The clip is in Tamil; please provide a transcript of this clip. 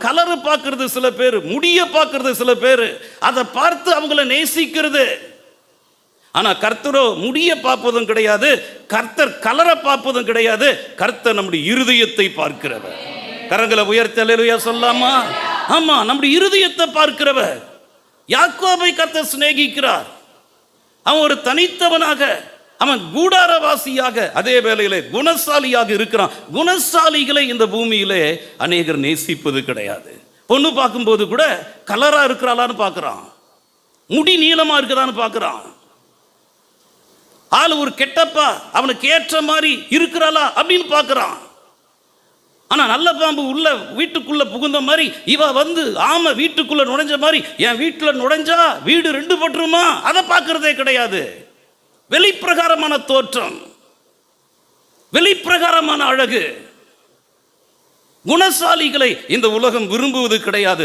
கலரு பார்க்கறது சில பேர் முடிய பார்க்கறது சில பேர் அதை பார்த்து அவங்கள நேசிக்கிறது. ஆனா கர்த்தரோ முடிய பார்ப்பதும் கிடையாது கர்த்தர் கலரை பார்ப்பதும் கிடையாது கர்த்தர் நம்முடைய இருதயத்தை பார்க்கிறவர். கரங்களை உயர்த்தலையா சொல்லாமா? ஆமா நம்முடைய இருதயத்தை பார்க்கிறவர். யாக்கோபை கர்த்தர் சிநேகிக்கிறார். அவன் ஒரு தனித்தவனாக அவன் கூடாரவாசியாக அதே வேளையிலே குணசாலியாக இருக்கிறான். குணசாலிகளை இந்த பூமியிலே அநேகர் நேசிப்பது கிடையாது. பொண்ணு பார்க்கும்போது கூட கலரா இருக்கிறாளான்னு பார்க்கறான். முடி நீளமா இருக்கிறான்னு பார்க்கறான். ஆள் ஒரு கெட்டப்பா அவனுக்கு ஏற்ற மாதிரி இருக்கிறாளா அப்படின்னு பார்க்கறான். ஆனால் நல்ல பாம்பு உள்ள வீட்டுக்குள்ள புகுந்த மாதிரி இவ வந்து ஆமாம் வீட்டுக்குள்ள நுழைஞ்ச மாதிரி என் வீட்டில் நுழைஞ்சா வீடு ரெண்டு பட்டுருமா? அதை பார்க்கறதே கிடையாது. வெளிப்பிரகாரமான தோற்றம் வெளிப்பிரகாரமான அழகு. குணசாலிகளை இந்த உலகம் விரும்புவது கிடையாது.